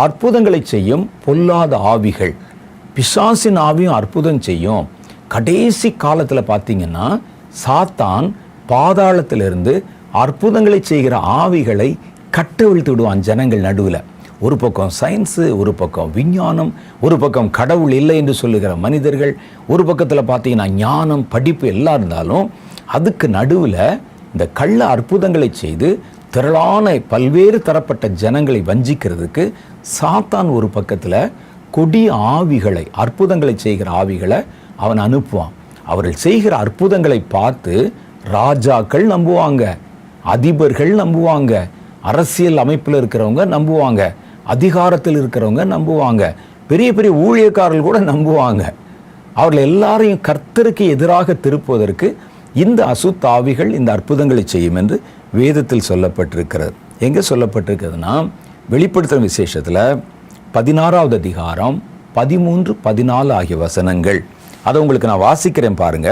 அற்புதங்களை செய்யும் பொல்லாத ஆவிகள். பிசாசின் ஆவியும் அற்புதம் செய்யும். கடைசி காலத்தில் பார்த்தீங்கன்னா சாத்தான் பாதாளத்திலிருந்து அற்புதங்களை செய்கிற ஆவிகளை கட்டவிழ்த்து விடுவான் ஜனங்கள் நடுவில். ஒரு பக்கம் சயின்ஸு ஒரு பக்கம் விஞ்ஞானம் ஒரு பக்கம் கடவுள் இல்லை என்று சொல்லுகிற மனிதர்கள் ஒரு பக்கத்தில் பார்த்தீங்கன்னா ஞானம் படிப்பு எல்லாம் இருந்தாலும் அதுக்கு நடுவில் இந்த கள்ள அற்புதங்களை செய்து திரளான பல்வேறு தரப்பட்ட ஜனங்களை வஞ்சிக்கிறதுக்கு சாத்தான் ஒரு பக்கத்தில் கொடி ஆவிகளை அற்புதங்களை செய்கிற ஆவிகளை அவன் அனுப்புவான். அவர்கள் செய்கிற அற்புதங்களை பார்த்து ராஜாக்கள் நம்புவாங்க அதிபர்கள் நம்புவாங்க அரசியல் அமைப்பில் இருக்கிறவங்க நம்புவாங்க அதிகாரத்தில் இருக்கிறவங்க நம்புவாங்க பெரிய பெரிய ஊழியக்காரர்கள் கூட நம்புவாங்க. அவர்கள் எல்லாரையும் கர்த்தருக்கு எதிராக திருப்புவதற்கு இந்த அசுத்தாவிகள் இந்த அற்புதங்களை செய்யும் என்று வேதத்தில் சொல்லப்பட்டிருக்கிறது. எங்கே சொல்லப்பட்டிருக்கிறதுனா வெளிப்படுத்துகிற விசேஷத்தில் பதினாறாவது அதிகாரம் பதிமூன்று பதினாலு ஆகிய வசனங்கள். அதை உங்களுக்கு நான் வாசிக்கிறேன் பாருங்க.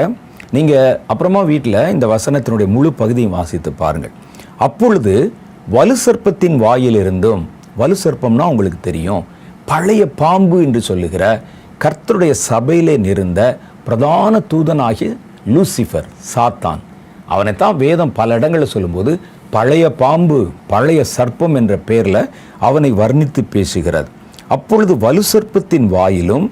நீங்கள் அப்புறமா வீட்டில் இந்த வசனத்தினுடைய முழு பகுதியும் வாசித்து பாருங்கள். அப்பொழுது வலு சர்ப்பத்தின் வாயிலிருந்தும் வலு சர்ப்பம்னா உங்களுக்கு தெரியும் பழைய பாம்பு என்று சொல்லுகிற கர்த்தருடைய சபையிலே நிறந்த பிரதான தூதனாகிய லூசிஃபர் சாத்தான். அவனைத்தான் வேதம் பல இடங்களில் சொல்லும்போது பழைய பாம்பு பழைய சர்ப்பம் என்ற பெயரில் அவனை வர்ணித்து பேசுகிறது அப்பொழுது வலு சர்ப்பத்தின் வாயிலும்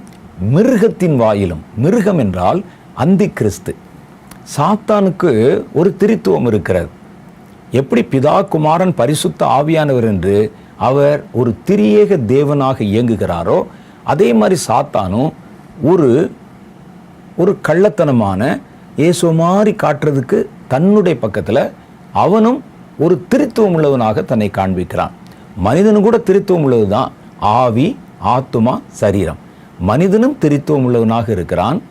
மிருகத்தின் வாயிலும் மிருகம் என்றால் அந்தி கிறிஸ்து சாத்தானுக்கு ஒரு திருத்துவம் இருக்கிறது. எப்படி பிதா குமாரன் பரிசுத்த ஆவியானவர் என்று அவர் ஒரு திரியேக தேவனாக இயங்குகிறாரோ அதே மாதிரி சாத்தானும் ஒரு ஒரு கள்ளத்தனமான இயேசு மாதிரி காட்டுறதுக்கு தன்னுடைய பக்கத்தில் அவனும் ஒரு திருத்துவம் உள்ளவனாக தன்னை காண்பிக்கிறான். மனிதனும் கூட திருத்துவம் உள்ளது தான் ஆவி ஆத்துமா சரீரம். மனிதனும் திருத்துவம் உள்ளவனாக இருக்கிறான்.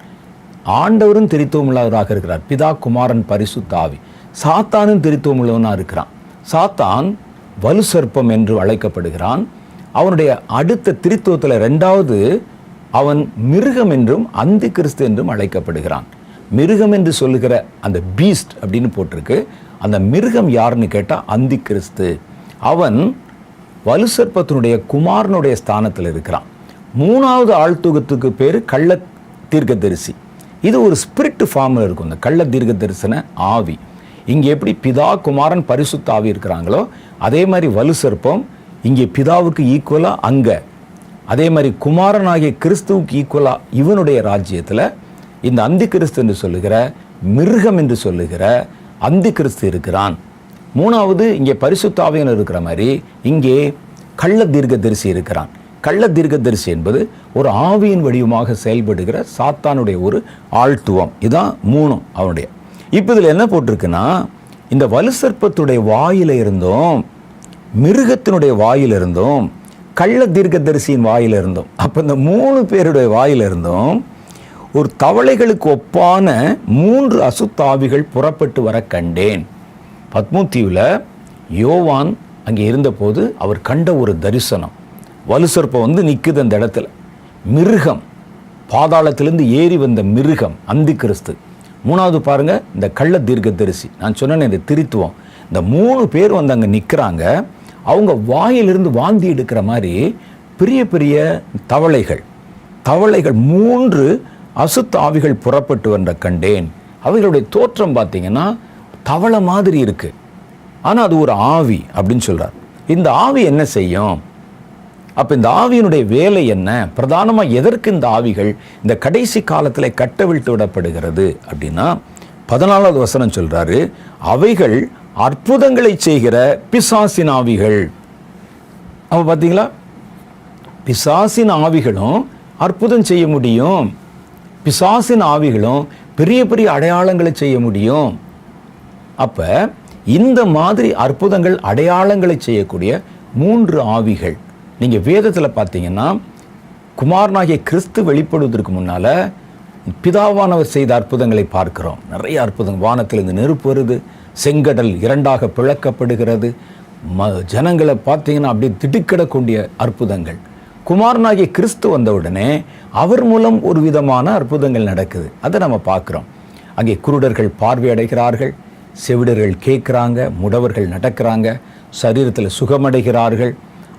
ஆண்டவரும் திருத்துவம் உள்ளவராக இருக்கிறார். பிதா குமாரன் பரிசுத்த ஆவி. சாத்தானும் திருத்துவம் உள்ளவனாக இருக்கிறான். சாத்தான் வலு சர்ப்பம் என்று அழைக்கப்படுகிறான். அவனுடைய அடுத்த திருத்துவத்தில் ரெண்டாவது அவன் மிருகம் என்றும் அந்தி கிறிஸ்து என்றும் அழைக்கப்படுகிறான். மிருகம் என்று சொல்லுகிற அந்த பீஸ்ட் அப்படின்னு போட்டிருக்கு. அந்த மிருகம் யாருன்னு கேட்டால் அந்தி கிறிஸ்து அவன் வலுசற்பத்தினுடைய குமாரனுடைய ஸ்தானத்தில் இருக்கிறான். மூணாவது ஆழ்த்துகத்துக்கு பேர் கள்ள தீர்க்கதரிசி. இது ஒரு ஸ்பிரிட் ஃபார்மில் இருக்கும். இந்த கள்ள தீர்க்க தரிசன ஆவி. இங்கே எப்படி பிதா குமாரன் பரிசுத்த ஆவி இருக்கிறாங்களோ அதே மாதிரி வலு சர்ப்பம் இங்கே பிதாவுக்கு ஈக்குவலாக அங்கே. அதே மாதிரி குமாரனாகிய கிறிஸ்துவுக்கு ஈக்குவலாக இவனுடைய ராஜ்யத்தில் இந்த அந்தி கிறிஸ்து என்று சொல்லுகிற மிருகம் என்று சொல்லுகிற அந்தி கிறிஸ்து இருக்கிறான். மூணாவது இங்கே பரிசுத்தாவியன் இருக்கிற மாதிரி இங்கே கள்ள தீர்க்கதரிசி இருக்கிறான். கள்ள தீர்க்கதரிசி என்பது ஒரு ஆவியின் வடிவமாக செயல்படுகிற சாத்தானுடைய ஒரு ஆழ்த்துவம். இதுதான் மூணும் அவனுடைய. இப்போ இதில் என்ன போட்டிருக்குன்னா இந்த வலு சர்ப்பத்துடைய இருந்தும் மிருகத்தினுடைய வாயில் இருந்தும் கள்ள தீர்க்கதரிசியின் வாயில இருந்தும் அப்போ இந்த மூணு பேருடைய வாயில் இருந்தும் ஒரு தவளைகளுக்கு ஒப்பான மூன்று அசுத்தாவிகள் புறப்பட்டு வர கண்டேன். பத்மூத்தீவில் யோவான் அங்கே இருந்தபோது அவர் கண்ட ஒரு தரிசனம். வலுசற்பம் வந்து நிற்குது அந்த இடத்துல. மிருகம் பாதாளத்திலிருந்து ஏறி வந்த மிருகம் அந்தி கிறிஸ்து. மூணாவது பாருங்கள் இந்த கள்ள தீர்க்க தரிசி நான் சொன்னேன் இந்த திருத்துவம். இந்த மூணு பேர் வந்து அங்கே நிற்கிறாங்க அவங்க வாயிலிருந்து வாந்தி எடுக்கிற மாதிரி பெரிய பெரிய தவளைகள். தவளைகள் மூன்று அசுத்த ஆவிகள் புறப்பட்டு வந்த கண்டேன். அவைகளுடைய தோற்றம் பார்த்தீங்கன்னா தவளை மாதிரி இருக்கு. ஆனால் அது ஒரு ஆவி அப்படின்னு சொல்கிறார் இந்த ஆவி என்ன செய்யும்? அப்போ இந்த ஆவியினுடைய வேலை என்ன? பிரதானமாக எதற்கு இந்த ஆவிகள் இந்த கடைசி காலத்தில் கட்டவிழ்த்து விடப்படுகிறது அப்படின்னா பதினாலாவது வசனம் சொல்கிறாரு அவைகள் அற்புதங்களை செய்கிற பிசாசின் ஆவிகள். அப்போ பார்த்தீங்களா? பிசாசின் ஆவிகளும் அற்புதம் செய்ய முடியும். பிசாசின் ஆவிகளும் பெரிய பெரிய அடையாளங்களை செய்ய முடியும். அப்போ இந்த மாதிரி அற்புதங்கள் அடையாளங்களை செய்யக்கூடிய மூன்று ஆவிகள். நீங்கள் வேதத்தில் பார்த்தீங்கன்னா குமாரனாகிய கிறிஸ்து வெளிப்படுவதற்கு முன்னால் பிதாவானவர் செய்த அற்புதங்களை பார்க்கிறோம். நிறைய அற்புதம் வானத்திலிருந்து நெருப்பு வருது செங்கடல் இரண்டாக பிளக்கப்படுகிறது. ம ஜனங்களை பார்த்தீங்கன்னா அப்படியே திடுக்கிடக்கூடிய அற்புதங்கள். குமாரனாகிய கிறிஸ்து வந்தவுடனே அவர் மூலம் ஒரு விதமான அற்புதங்கள் நடக்குது. அதை நம்ம பார்க்குறோம். அங்கே குருடர்கள் பார்வையடைகிறார்கள் செவிடர்கள் கேட்குறாங்க. முடவர்கள் நடக்கிறாங்க. சரீரத்தில் சுகமடைகிறார்கள்.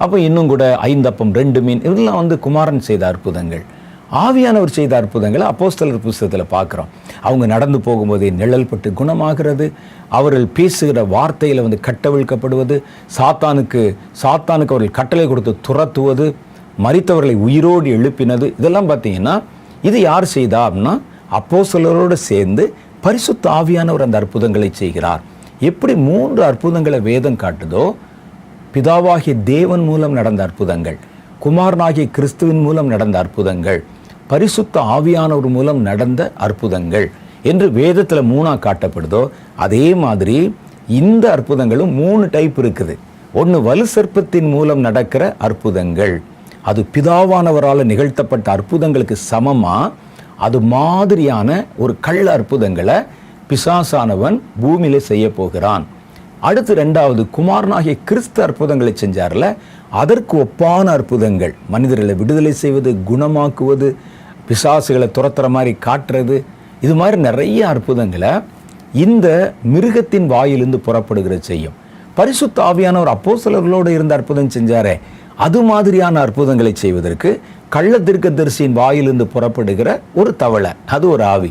அப்போ இன்னும் கூட ஐந்தப்பம் ரெண்டு மீன் இதெல்லாம் வந்து குமாரன் செய்த அற்புதங்கள். ஆவியானவர் செய்த அற்புதங்களை அப்போஸ்தலர் புஸ்தகத்தில் பார்க்குறோம். அவங்க நடந்து போகும்போதே நிழல் பட்டு குணமாகிறது. அவர்கள் பேசுகிற வார்த்தையில் வந்து கட்டவிழ்க்கப்படுவது. சாத்தானுக்கு சாத்தானுக்கு அவர்கள் கட்டளை கொடுத்து துரத்துவது. மறித்தவர்களை உயிரோடு எழுப்பினது. இதெல்லாம் பார்த்தீங்கன்னா இது யார் செய்தா அப்படின்னா அப்போஸ்தலரோடு சேர்ந்து பரிசுத்த ஆவியானவர் அந்த அற்புதங்களை செய்கிறார். எப்படி மூன்று அற்புதங்களை வேதம் காட்டுதோ பிதாவாகிய தேவன் மூலம் நடந்த அற்புதங்கள் குமாரனாகிய கிறிஸ்துவின் மூலம் நடந்த அற்புதங்கள் பரிசுத்த ஆவியானவர் மூலம் நடந்த அற்புதங்கள் என்று வேதத்தில் மூணாக காட்டப்படுதோ அதே மாதிரி இந்த அற்புதங்களும் மூணு டைப் இருக்குது. ஒன்று வலு சர்ப்பத்தின் மூலம் நடக்கிற அற்புதங்கள். அது பிதாவானவரால் நிகழ்த்தப்பட்ட அற்புதங்களுக்கு சமமாக அது மாதிரியான ஒரு கள்ள அற்புதங்களை பிசாசானவன் பூமியில செய்ய போகிறான். அடுத்து ரெண்டாவது குமாரனாகிய கிறிஸ்து அற்புதங்களை செஞ்சார்ல அதற்கு ஒப்பான அற்புதங்கள். மனிதர்களை விடுதலை செய்வது குணமாக்குவது பிசாசுகளை துரத்துற மாதிரி காட்டுறது இது மாதிரி நிறைய அற்புதங்களை இந்த மிருகத்தின் வாயிலிருந்து புறப்படுகிற செய்யும். பரிசுத்த ஆவியானவர் அப்போஸ்தலர்களோடு இருந்த அற்புதம் செஞ்சாரே. அது மாதிரியான அற்புதங்களை செய்வதற்கு கள்ள தீர்க்கதரிசியின் வாயிலிருந்து புறப்படுகிற ஒரு தவளை அது ஒரு ஆவி.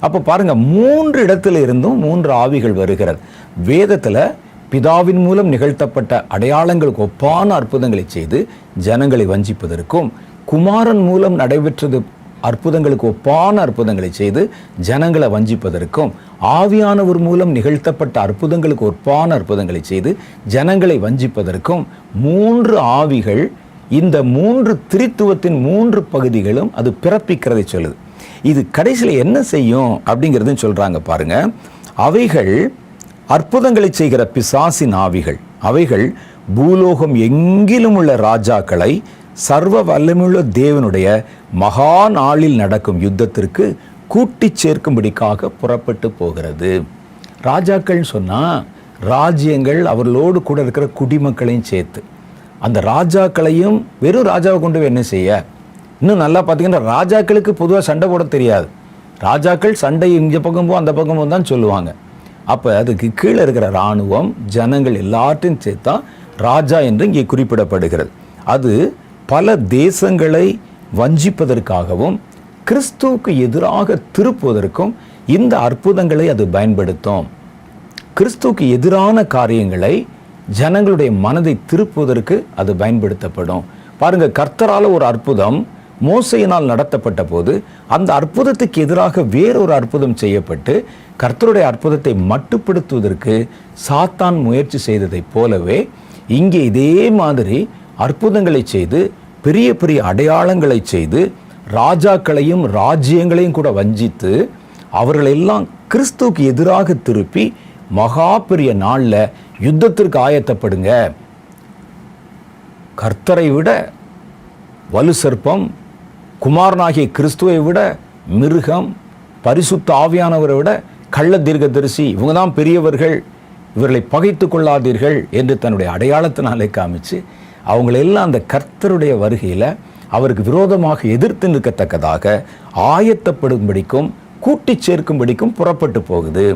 அப்போ பாருங்க மூன்று இடத்துல இருந்தும் மூன்று ஆவிகள் வருகிறது. வேதத்தில் பிதாவின் மூலம் நிகழ்த்தப்பட்ட அடையாளங்களுக்கு ஒப்பான அற்புதங்களை செய்து ஜனங்களை வஞ்சிப்பதற்கும் குமாரன் மூலம் நடைபெற்றது அற்புதங்களுக்கு ஒப்பான அற்புதங்களை செய்து ஜனங்களை வஞ்சிப்பதற்கும் ஆவியானவர் மூலம் நிகழ்த்தப்பட்ட அற்புதங்களுக்கு ஒப்பான அற்புதங்களை செய்து ஜனங்களை வஞ்சிப்பதற்கும் மூன்று ஆவிகள் இந்த மூன்று திரித்துவத்தின் மூன்று பகுதிகளும் அது பிறப்பிக்கிறதை சொல்லுது. இது கடைசியில் என்ன செய்யும் அப்படிங்கிறதுன்னு சொல்றாங்க பாருங்க. அவைகள் அற்புதங்களை செய்கிற பிசாசின் ஆவிகள். அவைகள் பூலோகம் எங்கிலும் உள்ள ராஜாக்களை சர்வ வல்லமுள்ள தேவனுடைய மகா நாளில் நடக்கும் யுத்தத்திற்கு கூட்டிச் சேர்க்கும்படிக்காக புறப்பட்டு போகிறது. ராஜாக்கள் சொன்னால் ராஜ்யங்கள் அவர்களோடு கூட இருக்கிற குடிமக்களையும் சேர்த்து. அந்த ராஜாக்களையும் வெறும் ராஜாவை கொண்டு போய் என்ன செய்ய? இன்னும் நல்லா பார்த்தீங்கன்னா ராஜாக்களுக்கு பொதுவாக சண்டை போட தெரியாது. ராஜாக்கள் சண்டை இந்த பக்கமும் அந்த பக்கமும் தான் சொல்லுவாங்க. அப்போ அதுக்கு கீழே இருக்கிற இராணுவம் ஜனங்கள் எல்லாத்தையும் சேர்த்தா ராஜா என்று இங்கே குறிப்பிடப்படுகிறது. அது பல தேசங்களை வஞ்சிப்பதற்காகவும் கிறிஸ்துவுக்கு எதிராக திருப்புவதற்கும் இந்த அற்புதங்களை அது பயன்படுத்தும். கிறிஸ்துவுக்கு எதிரான காரியங்களை ஜனங்களுடைய மனதை திருப்புவதற்கு அது பயன்படுத்தப்படும். பாருங்க கர்த்தரால் ஒரு அற்புதம் மோசையினால் நடத்தப்பட்ட போது அந்த அற்புதத்துக்கு எதிராக வேறொரு அற்புதம் செய்யப்பட்டு கர்த்தருடைய அற்புதத்தை மட்டுப்படுத்துவதற்கு சாத்தான் முயற்சி செய்ததைப் போலவே இங்கே இதே மாதிரி அற்புதங்களை செய்து பெரிய பெரிய அடையாளங்களை செய்து ராஜாக்களையும் ராஜ்யங்களையும் கூட வஞ்சித்து அவர்களெல்லாம் கிறிஸ்துவுக்கு எதிராக திருப்பி மகா பெரிய நாளில் யுத்தத்திற்கு ஆயத்தப்படுங்க. கர்த்தரை விட வலு சர்ப்பம் குமாரனாகிய கிறிஸ்துவை விட மிருகம் பரிசுத்த ஆவியானவரை விட கள்ள தீர்க்கதரிசி இவங்க தான் பெரியவர்கள் இவர்களை பகைத்து கொள்ளாதீர்கள் என்று தன்னுடைய அடையாளத்தினாலே காமிச்சு அவங்களெல்லாம் அந்த கர்த்தருடைய வருகையில் அவருக்கு விரோதமாக எதிர்த்து நிற்கத்தக்கதாக ஆயத்தப்படும்படிக்கும் கூட்டி சேர்க்கும்படிக்கும் புறப்பட்டு போகுது.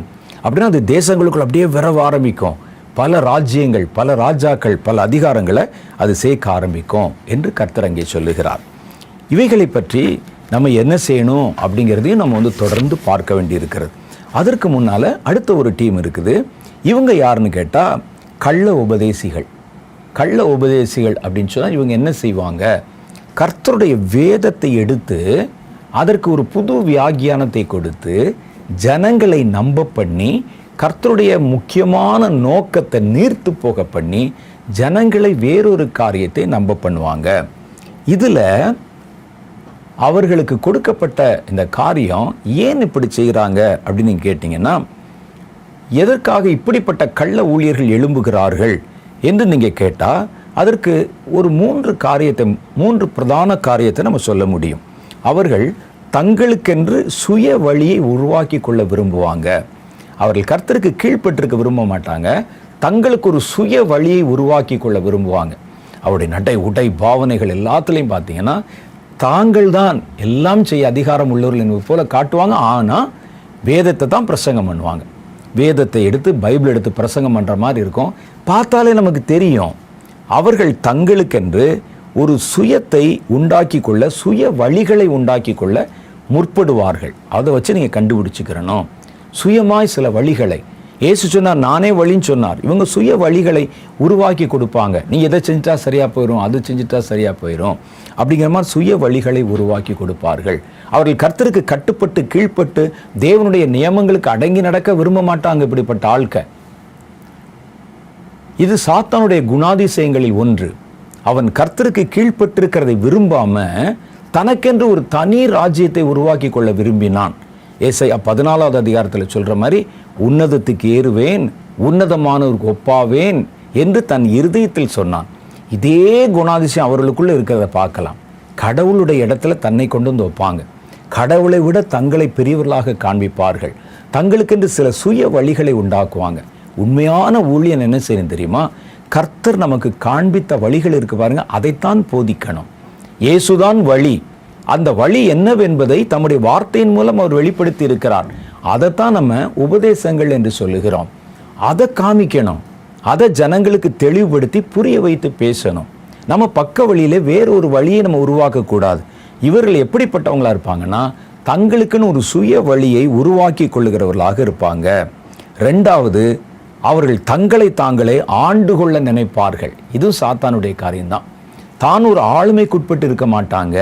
அப்படின்னா அது தேசங்களுக்குள் அப்படியே விரவ ஆரம்பிக்கும். பல ராஜ்யங்கள் பல ராஜாக்கள் பல அதிகாரங்களை அது சேர்க்க ஆரம்பிக்கும் என்று கர்த்தர் அங்கே சொல்லுகிறார். இவைகளை பற்றி நம்ம என்ன செய்யணும் அப்படிங்கிறதையும் நம்ம வந்து தொடர்ந்து பார்க்க வேண்டியிருக்கிறது. அதற்கு முன்னால் அடுத்த ஒரு டீம் இருக்குது. இவங்க யாருன்னு கேட்டால் கள்ள உபதேசிகள். கள்ள உபதேசிகள் அப்படின்னு சொன்னால் இவங்க என்ன செய்வாங்க? கர்த்தருடைய வேதத்தை எடுத்து அதற்கு ஒரு புது வியாக்கியானத்தை கொடுத்து ஜனங்களை நம்ப பண்ணி கர்த்தருடைய முக்கியமான நோக்கத்தை நீர்த்து போக பண்ணி ஜனங்களை வேறொரு காரியத்தை நம்ப பண்ணுவாங்க. இதில் அவர்களுக்கு கொடுக்கப்பட்ட இந்த காரியம் ஏன் இப்படி செய்கிறாங்க அப்படின்னு கேட்டிங்கன்னா எதற்காக இப்படிப்பட்ட கள்ள ஊழியர்கள் எழும்புகிறார்கள்? என்று நீங்கள் கேட்டால் அதற்கு ஒரு மூன்று காரியத்தை மூன்று பிரதான காரியத்தை நம்ம சொல்ல முடியும். அவர்கள் தங்களுக்கென்று சுய வழியை உருவாக்கி கொள்ள விரும்புவாங்க. அவர்கள் கர்த்தருக்கு கீழ்ப்பட்டிருக்க விரும்ப மாட்டாங்க. தங்களுக்கு ஒரு சுய வழியை உருவாக்கி கொள்ள விரும்புவாங்க. அவருடைய நடை உடை பாவனைகள் எல்லாத்துலேயும் பார்த்தீங்கன்னா தாங்கள் தான் எல்லாம் செய்ய அதிகாரம் உள்ளவர்கள் என்பது போல காட்டுவாங்க. ஆனால் வேதத்தை தான் பிரசங்கம் பண்ணுவாங்க. வேதத்தை எடுத்து பைபிள் எடுத்து பிரசங்கம் பண்ணுற மாதிரி இருக்கும். பார்த்தாலே நமக்கு தெரியும். அவர்கள் தங்களுக்கென்று ஒரு சுயத்தை உண்டாக்கி கொள்ள சுய வழிகளை உண்டாக்கி கொள்ள முற்படுவார்கள். அதை வச்சு நீங்கள் கண்டுபிடிச்சிக்கிறணும். சுயமாய் சில வழிகளை. இயேசு சொன்னார் நானே வழின்னு சொன்னார். இவங்க சுய வழிகளை உருவாக்கி கொடுப்பாங்க. நீ எதை செஞ்சிட்டா சரியாக போயிடும் அது செஞ்சுட்டா சரியாக போயிடும் அப்படிங்கிற மாதிரி சுய வழிகளை உருவாக்கி கொடுப்பார்கள். அவர்கள் கர்த்தருக்கு கட்டுப்பட்டு கீழ்ப்பட்டு தேவனுடைய நியமங்களுக்கு அடங்கி நடக்க விரும்ப மாட்டாங்க இப்படிப்பட்ட ஆட்கள். இது சாத்தானுடைய குணாதிசயங்களில் ஒன்று. அவன் கர்த்தருக்கு கீழ்ப்பட்டிருக்கிறதை விரும்பாம தனக்கென்று ஒரு தனி ராஜ்யத்தை உருவாக்கி கொள்ள விரும்பினான். ஏசை பதினாலாவது அதிகாரத்தில் சொல்ற மாதிரி உன்னதத்துக்கு ஏறுவேன் உன்னதமானவருக்கு ஒப்பாவேன் என்று தன் இருதயத்தில் சொன்னான். இதே குணாதிசயம் அவர்களுக்குள்ள இருக்கிறத பார்க்கலாம். கடவுளுடைய இடத்துல தன்னை கொண்டு வந்து வைப்பாங்க. கடவுளை விட தங்களை பெரியவர்களாக காண்பிப்பார்கள். தங்களுக்கென்று சில சுய வழிகளை உண்டாக்குவாங்க. உண்மையான ஊழியன் என்ன செய்யணும் தெரியுமா? கர்த்தர் நமக்கு காண்பித்த வழிகள் இருக்கு பாருங்க அதைத்தான் போதிக்கணும். இயேசுதான் வழி. அந்த வழி என்னவென்பதை தம்முடைய வார்த்தையின் மூலம் அவர் வெளிப்படுத்தி இருக்கிறார். அதைத்தான் நம்ம உபதேசங்கள் என்று சொல்லுகிறோம். அதை காமிக்கணும். அதை ஜனங்களுக்கு தெளிவுபடுத்தி புரிய வைத்து பேசணும். நம்ம பக்க வழியில் வேற ஒரு வழியை நம்ம உருவாக்கக்கூடாது. இவர்கள் எப்படிப்பட்டவங்களா இருப்பாங்கன்னா தங்களுக்குன்னு ஒரு சுய வழியை உருவாக்கி கொள்ளுகிறவர்களாக இருப்பாங்க. ரெண்டாவது அவர்கள் தங்களை தாங்களே ஆண்டு கொள்ள நினைப்பார்கள். இதுவும் சாத்தானுடைய காரியம்தான். தான் ஒரு ஆளுமைக்குட்பட்டு இருக்க மாட்டாங்க.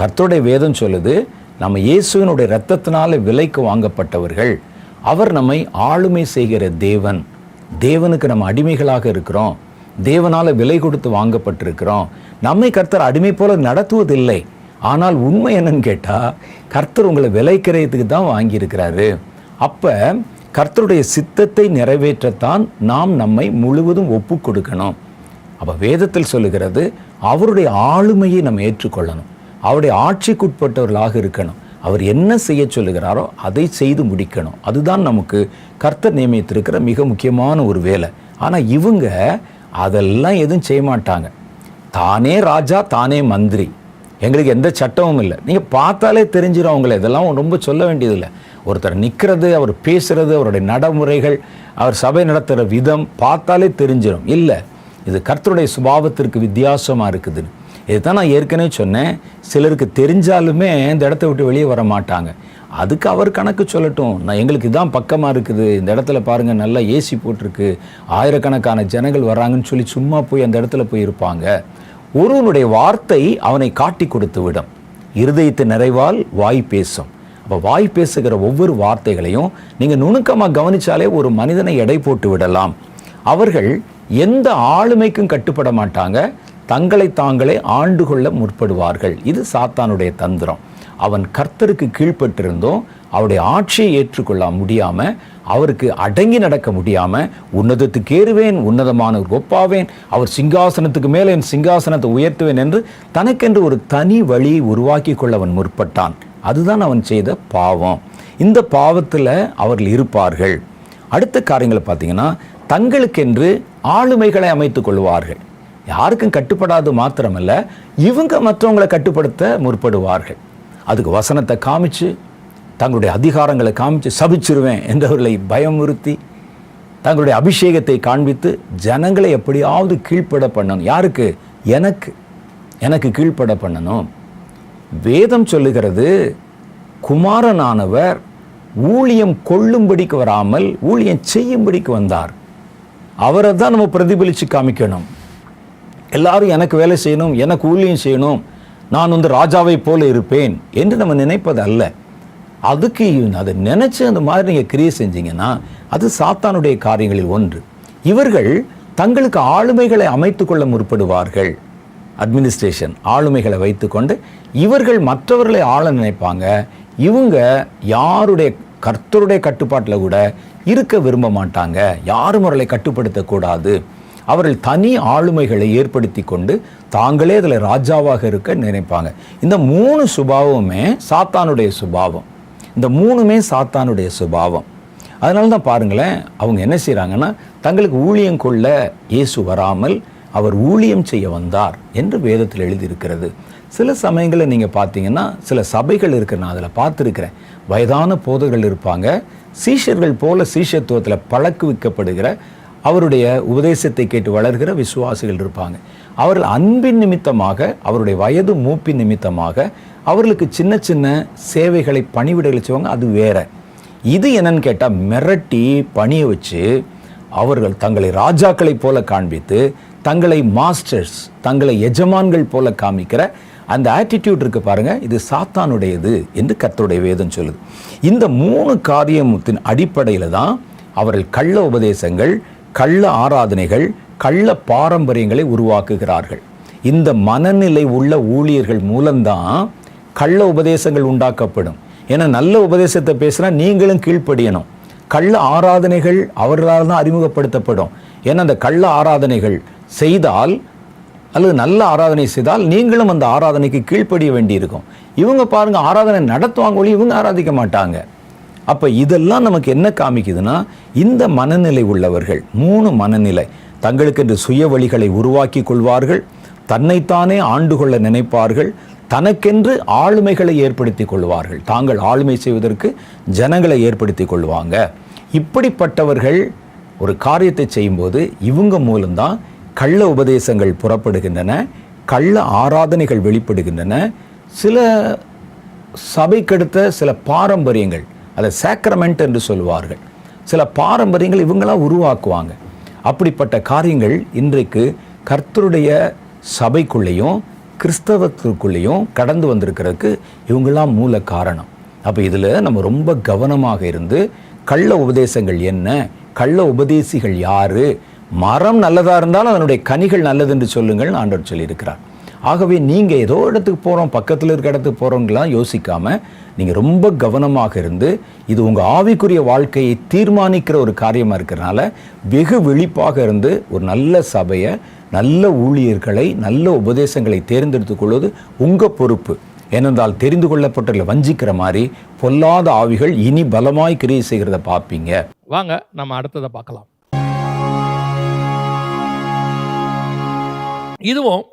கர்த்தருடைய வேதம் சொல்லுது நம்ம இயேசுவினுடைய ரத்தத்தினால விலைக்கு வாங்கப்பட்டவர்கள் அவர் நம்மை ஆளுமை செய்கிற தேவன். தேவனுக்கு நம்ம அடிமைகளாக இருக்கிறோம். தேவனால் விலை கொடுத்து வாங்கப்பட்டிருக்கிறோம். நம்மை கர்த்தர் அடிமை போல நடத்துவதில்லை. ஆனால் உண்மை என்னன்னு கேட்டால் கர்த்தர் உங்களை விலைக்கிறதுக்கு தான் வாங்கியிருக்கிறாரு. அப்போ கர்த்தருடைய சித்தத்தை நிறைவேற்றத்தான் நாம் நம்மை முழுவதும் ஒப்பு கொடுக்கணும் அப்போ வேதத்தில் சொல்லுகிறது அவருடைய ஆளுமையை நம்ம ஏற்றுக்கொள்ளணும். அவருடைய ஆட்சிக்குட்பட்டவர்களாக இருக்கணும். அவர் என்ன செய்ய சொல்லுகிறாரோ அதை செய்து முடிக்கணும். அதுதான் நமக்கு கர்த்தர் நியமித்திருக்கிற மிக முக்கியமான ஒரு வேலை. ஆனால் இவங்க அதெல்லாம் எதுவும் செய்ய மாட்டாங்க. தானே ராஜா தானே மந்திரி. எங்களுக்கு எந்த சட்டமும் இல்லை. நீங்கள் பார்த்தாலே தெரிஞ்சிடும் அவங்கள. இதெல்லாம் ரொம்ப சொல்ல வேண்டியதில்லை. ஒருத்தர் நிற்கிறது அவர் பேசுகிறது அவருடைய நடைமுறைகள் அவர் சபை நடத்துகிற விதம் பார்த்தாலே தெரிஞ்சிடும் இல்லை இது கர்த்தருடைய சுபாவத்திற்கு வித்தியாசமாக இருக்குதுன்னு. இதுதான் நான் ஏற்கனவே சொன்னேன். சிலருக்கு தெரிஞ்சாலுமே இந்த இடத்த விட்டு வெளியே வர மாட்டாங்க. அதுக்கு அவர் கணக்கு சொல்லட்டும். நான் எங்களுக்கு இதான் பக்கமாக இருக்குது. இந்த இடத்துல பாருங்கள் நல்லா ஏசி போட்டிருக்கு. ஆயிரக்கணக்கான ஜனங்கள் வராங்கன்னு சொல்லி சும்மா போய் அந்த இடத்துல போய் இருப்பாங்க. ஒருவனுடைய வார்த்தை அவனை காட்டி கொடுத்து விடும் இருதயத்து நிறைவால் வாய் பேசும். அப்போ வாய் பேசுகிற ஒவ்வொரு வார்த்தைகளையும் நீங்கள் நுணுக்கமாக கவனிச்சாலே ஒரு மனிதனை எடை போட்டு விடலாம். அவர்கள் எந்த ஆளுமைக்கும் கட்டுப்பட மாட்டாங்க. தங்களை தாங்களே ஆண்டு கொள்ள முற்படுவார்கள். இது சாத்தானுடைய தந்திரம். அவன் கர்த்தருக்கு கீழ்ப்பட்டிருந்தோம் அவருடைய ஆட்சியை ஏற்றுக்கொள்ள முடியாமல் அவருக்கு அடங்கி நடக்க முடியாமல் உன்னதத்துக்கு ஏறுவேன் உன்னதமான ஒப்பாவேன் அவர் சிங்காசனத்துக்கு மேலே என் சிங்காசனத்தை உயர்த்துவேன் என்று தனக்கென்று ஒரு தனி வழியை உருவாக்கி கொள்ள அவன் முற்பட்டான். அதுதான் அவன் செய்த பாவம். இந்த பாவத்தில் அவர்கள் இருப்பார்கள். அடுத்த காரியங்களை பார்த்தீங்கன்னா தங்களுக்கென்று ஆளுமைகளை அமைத்துக் கொள்வார்கள். யாருக்கும் கட்டுப்படாது மாத்திரமல்ல இவங்க மற்றவங்களை கட்டுப்படுத்த முற்படுவார்கள். அதுக்கு வசனத்தை காமிச்சு தங்களுடைய அதிகாரங்களை காமிச்சு சபிச்சிருவேன் என்றவர்களை பயமுறுத்தி தங்களுடைய அபிஷேகத்தை காண்பித்து ஜனங்களை எப்படியாவது கீழ்ப்பட பண்ணணும். யாருக்கு? எனக்கு. எனக்கு கீழ்ப்பட பண்ணணும். வேதம் சொல்லுகிறது குமாரனானவர் ஊழியம் கொள்ளும்படிக்கு வராமல் ஊழியம் செய்யும்படிக்கு வந்தார். அவரை தான் நம்ம பிரதிபலித்து காமிக்கணும். எல்லாரும் எனக்கு வேலை செய்யணும் எனக்கு ஊழியம் செய்யணும் நான் வந்து ராஜாவை போல இருப்பேன் என்று நம்ம நினைப்பது அல்ல. அதுக்கு அதை நினச்சி அந்த மாதிரி நீங்கள் கிரியை செஞ்சீங்கன்னா அது சாத்தானுடைய காரியங்களில் ஒன்று. இவர்கள் தங்களுக்கு ஆளுமைகளை அமைத்துக்கொள்ள முற்படுவார்கள். அட்மினிஸ்ட்ரேஷன் ஆளுமைகளை வைத்துக்கொண்டு இவர்கள் மற்றவர்களை ஆள நினைப்பாங்க. இவங்க யாருடைய கர்த்தருடைய கட்டுப்பாட்டில் கூட இருக்க விரும்ப மாட்டாங்க. யாரும் அவர்களை கட்டுப்படுத்தக்கூடாது அவர்கள் தனி ஆளுமைகளை ஏற்படுத்தி கொண்டு தாங்களே அதில் ராஜாவாக இருக்க நினைப்பாங்க. இந்த மூணு சுபாவமுமே சாத்தானுடைய சுபாவம். இந்த மூணுமே சாத்தானுடைய சுபாவம். அதனால தான் பாருங்களேன் அவங்க என்ன செய்கிறாங்கன்னா தங்களுக்கு ஊழியம் கொள்ள இயேசு வராமல் அவர் ஊழியம் செய்ய வந்தார் என்று வேதத்தில் எழுதியிருக்கிறது. சில சமயங்களில் நீங்கள் பார்த்தீங்கன்னா சில சபைகள் இருக்கு நான் அதில் பார்த்துருக்கிறேன். வயதான போதர்கள் இருப்பாங்க சீஷர்கள் போல சீஷத்துவத்தில் பழக்குவிக்கப்படுகிற அவருடைய உபதேசத்தை கேட்டு வளர்கிற விசுவாசிகள் இருப்பாங்க. அவர்கள் அன்பின் நிமித்தமாக அவருடைய வயது மூப்பின் நிமித்தமாக அவர்களுக்கு சின்ன சின்ன சேவைகளை பணிவிடைகளை செய்வாங்க. அது வேற. இது என்னன்னு கேட்டால் மிரட்டி பணிய வச்சு அவர்கள் தங்களை ராஜாக்களைப் போல காண்பித்து தங்களை மாஸ்டர்ஸ் தங்களை எஜமான்கள் போல காமிக்கிற அந்த ஆட்டிடியூட் இருக்கு பாருங்க. இது சாத்தானுடையது என்று கர்த்தருடைய வேதம் சொல்லுது. இந்த மூணு காரியத்தின் அடிப்படையில் தான் அவர்கள் கள்ள உபதேசங்கள் கள்ள ஆராதனைகள் கள்ள பாரம்பரியங்களை உருவாக்குகிறார்கள். இந்த மனநிலை உள்ள ஊழியர்கள் மூலம்தான் கள்ள உபதேசங்கள் உண்டாக்கப்படும். ஏன்னா நல்ல உபதேசத்தை பேசினா நீங்களும் கீழ்ப்படியணும். கள்ள ஆராதனைகள் அவர்களால் தான் அறிமுகப்படுத்தப்படும். ஏன்னா அந்த கள்ள ஆராதனைகள் செய்தால் அல்லது நல்ல ஆராதனை செய்தால் நீங்களும் அந்த ஆராதனைக்கு கீழ்ப்படிய வேண்டியிருக்கும். இவங்க பாருங்க ஆராதனை நடத்துவாங்க ஒழி இவங்க ஆராதிக்க மாட்டாங்க. அப்போ இதெல்லாம் நமக்கு என்ன காமிக்குதுன்னா இந்த மனநிலை உள்ளவர்கள் மூணு மனநிலை தங்களுக்கென்று சுய வழிகளை உருவாக்கி கொள்வார்கள் தன்னைத்தானே ஆண்டு கொள்ள நினைப்பார்கள் தனக்கென்று ஆளுமைகளை ஏற்படுத்தி கொள்வார்கள். தாங்கள் ஆளுமை செய்வதற்கு ஜனங்களை ஏற்படுத்தி கொள்வாங்க. இப்படிப்பட்டவர்கள் ஒரு காரியத்தை செய்யும்போது இவங்க மூலம்தான் கள்ள உபதேசங்கள் புறப்படுகின்றன கள்ள ஆராதனைகள் வெளிப்படுகின்றன. சில சபைக்கடுத்த சில பாரம்பரியங்கள் அதை சேக்ரமெண்ட் என்று சொல்வார்கள் சில பாரம்பரியங்கள் இவங்களாம் உருவாக்குவாங்க. அப்படிப்பட்ட காரியங்கள் இன்றைக்கு கர்த்தருடைய சபைக்குள்ளேயும் கிறிஸ்தவத்துக்குள்ளேயும் கடந்து வந்திருக்கிறதுக்கு இவங்களாம் மூல காரணம். அப்போ இதில் நம்ம ரொம்ப கவனமாக இருந்து கள்ள உபதேசங்கள் என்ன கள்ள உபதேசிகள் யார் மரம் நல்லதாக இருந்தாலும் அதனுடைய கனிகள் நல்லது என்று சொல்லுங்கள் ஆண்டவர் சொல்லியிருக்கிறார். ஆகவே நீங்கள் ஏதோ இடத்துக்கு போகிறோம் பக்கத்தில் இருக்க இடத்துக்கு போகிறவங்களாம் யோசிக்காமல் நீங்கள் ரொம்ப கவனமாக இருந்து இது உங்கள் ஆவிக்குரிய வாழ்க்கையை தீர்மானிக்கிற ஒரு காரியமாக இருக்கிறனால வெகு விழிப்பாக இருந்து ஒரு நல்ல சபையை நல்ல ஊழியர்களை நல்ல உபதேசங்களை தேர்ந்தெடுத்துக் கொள்வது உங்கள் பொறுப்பு. ஏனென்றால் தெரிந்து கொள்ளப்பட்டுள்ள வஞ்சிக்கிற மாதிரி பொல்லாத ஆவிகள் இனி பலமாய் கிரியை செய்கிறத பார்ப்பீங்க. வாங்க நம்ம அடுத்ததை பார்க்கலாம். இதுவும்